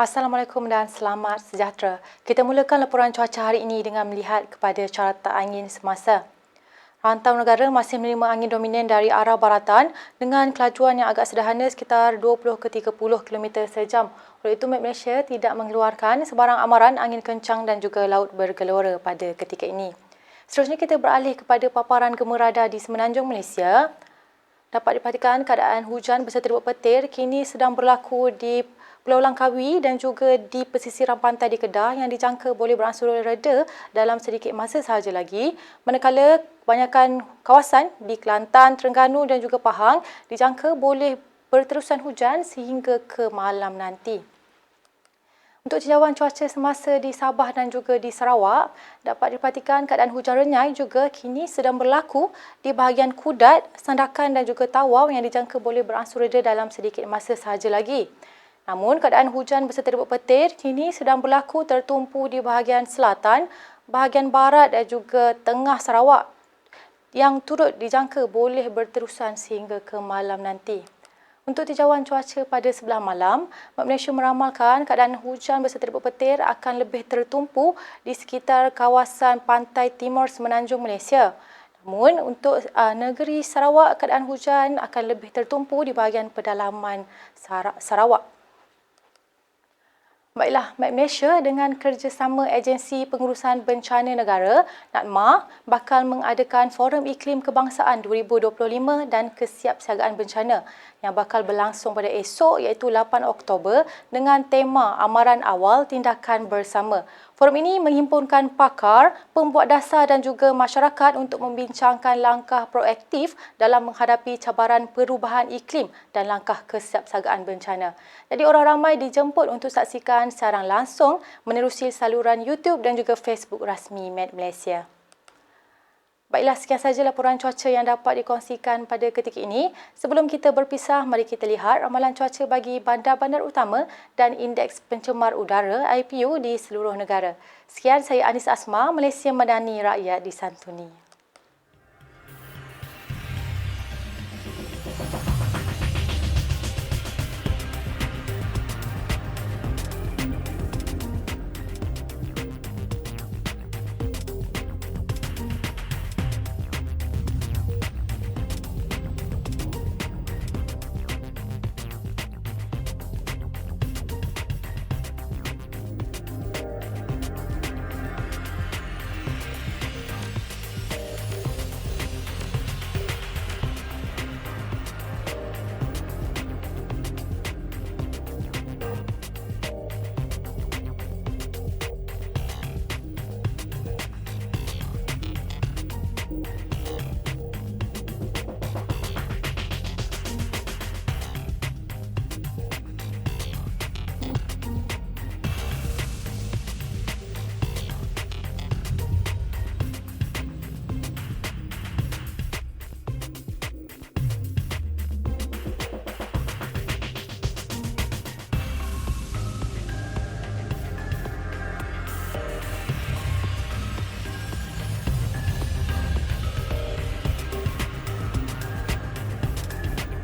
Assalamualaikum dan selamat sejahtera. Kita mulakan laporan cuaca hari ini dengan melihat kepada carata angin semasa. Rantau negara masih menerima angin dominan dari arah baratan dengan kelajuan yang agak sederhana sekitar 20 ke 30 km sejam. Oleh itu, Met Malaysia tidak mengeluarkan sebarang amaran angin kencang dan juga laut bergelora pada ketika ini. Seterusnya kita beralih kepada paparan gemerada di Semenanjung Malaysia. Dapat diperhatikan keadaan hujan beserta petir kini sedang berlaku di Pulau Langkawi dan juga di pesisiran pantai di Kedah yang dijangka boleh beransur reda dalam sedikit masa sahaja lagi. Manakala kebanyakan kawasan di Kelantan, Terengganu dan juga Pahang dijangka boleh berterusan hujan sehingga ke malam nanti. Untuk tinjauan cuaca semasa di Sabah dan juga di Sarawak, dapat diperhatikan keadaan hujan renyai juga kini sedang berlaku di bahagian Kudat, Sandakan dan juga Tawau yang dijangka boleh beransur reda dalam sedikit masa sahaja lagi. Namun keadaan hujan beserta ribut petir kini sedang berlaku tertumpu di bahagian selatan, bahagian barat dan juga tengah Sarawak yang turut dijangka boleh berterusan sehingga ke malam nanti. Untuk tinjauan cuaca pada sebelah malam, Malaysia meramalkan keadaan hujan beserta ribut petir akan lebih tertumpu di sekitar kawasan pantai timur semenanjung Malaysia. Namun untuk uh, negeri Sarawak, keadaan hujan akan lebih tertumpu di bahagian pedalaman Sarawak. Baiklah, Met Malaysia dengan kerjasama Agensi Pengurusan Bencana Negara, NATMA, bakal mengadakan Forum Iklim Kebangsaan 2025 dan Kesiapsiagaan Bencana yang bakal berlangsung pada esok iaitu 8 Oktober dengan tema Amaran Awal Tindakan Bersama. Forum ini menghimpunkan pakar, pembuat dasar dan juga masyarakat untuk membincangkan langkah proaktif dalam menghadapi cabaran perubahan iklim dan langkah kesiapsiagaan bencana. Jadi orang ramai dijemput untuk saksikan secara langsung menerusi saluran YouTube dan juga Facebook rasmi Med Malaysia. Baiklah, sekian sahaja laporan cuaca yang dapat dikongsikan pada ketika ini. Sebelum kita berpisah, mari kita lihat ramalan cuaca bagi bandar-bandar utama dan indeks pencemar udara IPU di seluruh negara. Sekian, saya Anis Asma, Malaysia Madani Rakyat di Santuni.